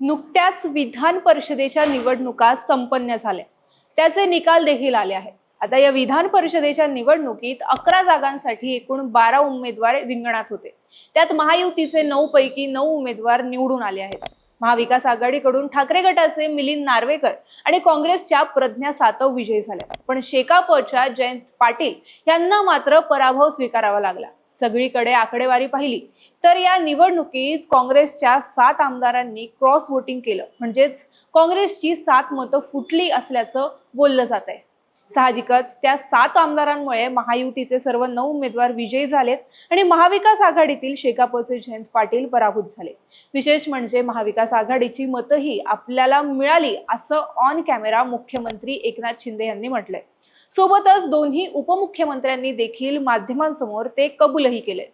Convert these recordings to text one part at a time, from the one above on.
नुकत्याच विधान परिषदेच्या निवडणुका संपन्न झाल्या. त्याचे निकाल देखील आले आहेत. आता या विधान परिषदेच्या निवडणुकीत अकरा जागांसाठी एकूण बारा उमेदवार रिंगणात होते. त्यात महायुतीचे नऊ पैकी नऊ उमेदवार निवडून आले आहेत. महाविकास आघाडीकडून ठाकरे गटाचे मिलिंद नार्वेकर आणि काँग्रेसच्या प्रज्ञा सातव विजयी झाल्या. पण शेकापच्या जयंत पाटील यांना मात्र पराभव स्वीकारावा लागला. सगळीकडे आकडेवारी पाहिली. तर या निवडणुकीत काँग्रेसच्या सात आमदारांनी क्रॉस वोटिंग केलं. म्हणजेच काँग्रेसची सात मतं फुटली असल्याचं बोललं जात आहे साहजिकच त्या सात आमदारांमुळे महायुतीचे सर्व नऊ उमेदवार विजयी झालेत आणि महाविकास आघाडीतील शेकापचे जयंत पाटील पराभूत झाले. विशेष म्हणजे महाविकास आघाडीची मतही आपल्याला मिळाली असं ऑन कॅमेरा मुख्यमंत्री एकनाथ शिंदे यांनी म्हटलंय. सोबतच दोन्ही उपमुख्यमंत्र्यांनी देखील माध्यमांसमोर ते कबूलही केले.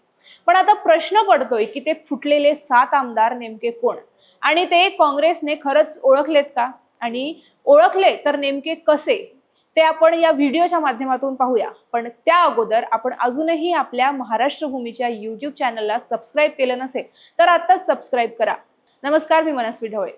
पण आता प्रश्न पडतोय की ते फुटलेले सात आमदार नेमके कोण? आणि ते काँग्रेसने खरंच ओळखलेत का? आणि ओळखले तर नेमके कसे? ते आपण या व्हिडिओच्या माध्यमातून पाहूया. पण त्या अगोदर आपण अजूनही आपल्या महाराष्ट्र भूमीच्या युट्यूब चॅनलला सबस्क्राईब केलं नसेल तर आताच सबस्क्राईब करा. नमस्कार मी मनस्वी ढवळे.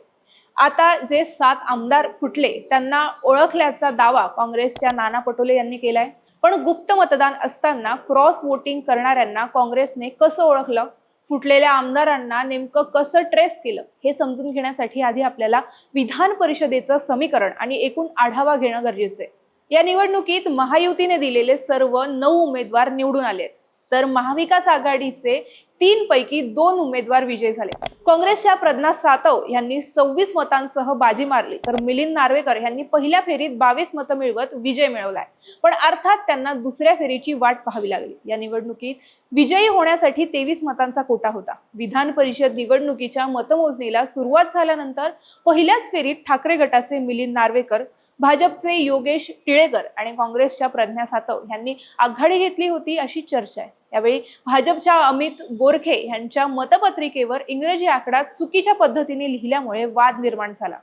आता जे सात आमदार फुटले त्यांना ओळखल्याचा दावा काँग्रेसच्या नाना पटोले यांनी केलाय. पण गुप्त मतदान असताना क्रॉस वोटिंग करणाऱ्यांना काँग्रेसने कसं ओळखलं? फुटलेल्या आमदारांना नेमकं कसं ट्रेस केलं? हे समजून घेण्यासाठी आधी आपल्याला विधान परिषदेचं समीकरण आणि एकूण आढावा घेणं गरजेचं आहे. या निवडणुकीत महायुतीने दिलेले सर्व नऊ उमेदवार निवडून आलेत. तर महाविकास आघाडीचे तीन पैकी दोन उमेदवार विजयी झाले. काँग्रेसच्या प्रज्ञा सातव यांनी सव्वीस मतांसह बाजी मारली. तर मिलिंद नार्वेकर यांनी पहिल्या फेरीत बावीस मतं मिळवत विजय मिळवलाय. पण अर्थात त्यांना दुसऱ्या फेरीची वाट पाहावी लागली. या निवडणुकीत विजयी होण्यासाठी तेवीस मतांचा कोटा होता. विधान परिषद निवडणुकीच्या मतमोजणीला सुरुवात झाल्यानंतर पहिल्याच फेरीत ठाकरे गटाचे मिलिंद नार्वेकर भाजपचे योगेश टिळेकर आणि काँग्रेसच्या प्रज्ञा सातव यांनी आघाडी घेतली होती अशी चर्चा आहे. यावेळी भाजपच्या अमित गोरखे यांच्या मतपत्रिकेवर इंग्रजी आकडा चुकीच्या पद्धतीने लिहिल्यामुळे वाद निर्माण झाला.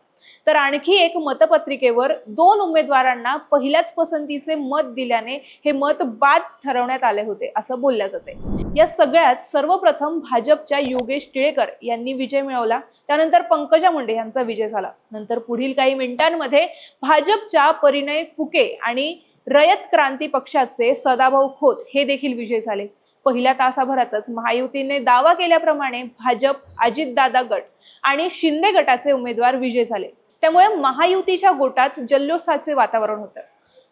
तर आणखी एक मतपत्रिकेवर दोन उमेदवारांना पहिल्याच पसंतीचे मत दिल्याने हे मत बाद ठरवण्यात आले होते असं बोलल्या जाते. या सगळ्यात सर्वप्रथम भाजपच्या योगेश टिळेकर यांनी विजय मिळवला. त्यानंतर पंकजा मुंडे यांचा विजय झाला. नंतर पुढील काही मिनिटांमध्ये भाजपच्या परिणय फुके आणि रयत क्रांती पक्षाचे सदाभाऊ खोत हे देखील विजय झाले. पहिल्या तासाभरातच महायुतीने दावा केल्याप्रमाणे भाजप अजितदादा गट आणि शिंदे गटाचे उमेदवार विजय झाले. त्यामुळे महायुतीच्या गोटात जल्लोषाचे वातावरण होतं.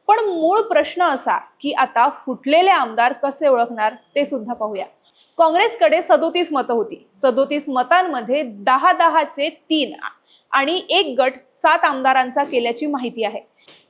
पण मूळ प्रश्न असा की आता फुटलेले आमदार कसे ओळखणार ते सुद्धा पाहूया. काँग्रेसकडे सदोतीस मतं होती. सदोतीस मतांमध्ये दहा दहाचे तीन आणि एक गट सात आमदारांचा केल्याची माहिती आहे.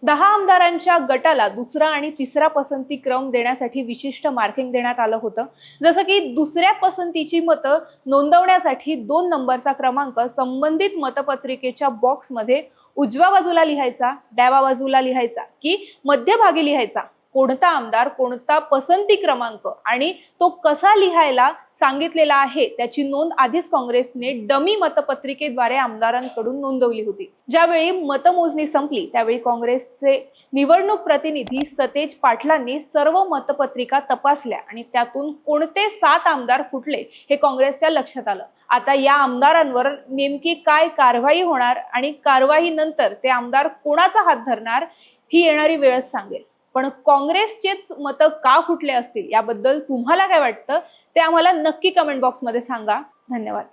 दहा आमदारांच्या गटाला दुसरा आणि तिसरा पसंती क्रम देण्यासाठी विशिष्ट मार्किंग देण्यात आलं होतं. जसं की दुसऱ्या पसंतीची मतं नोंदवण्यासाठी दोन नंबरचा क्रमांक संबंधित मतपत्रिकेच्या बॉक्समध्ये उजव्या बाजूला लिहायचा डाव्या बाजूला लिहायचा की मध्यभागी लिहायचा. कोणता आमदार कोणता पसंती क्रमांक आणि तो कसा लिहायला सांगितलेला आहे त्याची नोंद आधीच काँग्रेसने डमी मतपत्रिकेद्वारे आमदारांकडून नोंदवली होती. ज्यावेळी मतमोजणी संपली त्यावेळी काँग्रेसचे निवडणूक प्रतिनिधी सतेज पाटलांनी सर्व मतपत्रिका तपासल्या आणि त्यातून कोणते सात आमदार फुटले हे काँग्रेसच्या लक्षात आलं. आता या आमदारांवर नेमकी काय कारवाई होणार आणि कारवाई नंतर ते आमदार कोणाचा हात धरणार ही येणारी वेळच सांगेल. पण काँग्रेसचेच मतं का फुटले असतील? याबद्दल तुम्हाला काय वाटतं? ते आम्हाला नक्की कमेंट बॉक्समध्ये सांगा. धन्यवाद.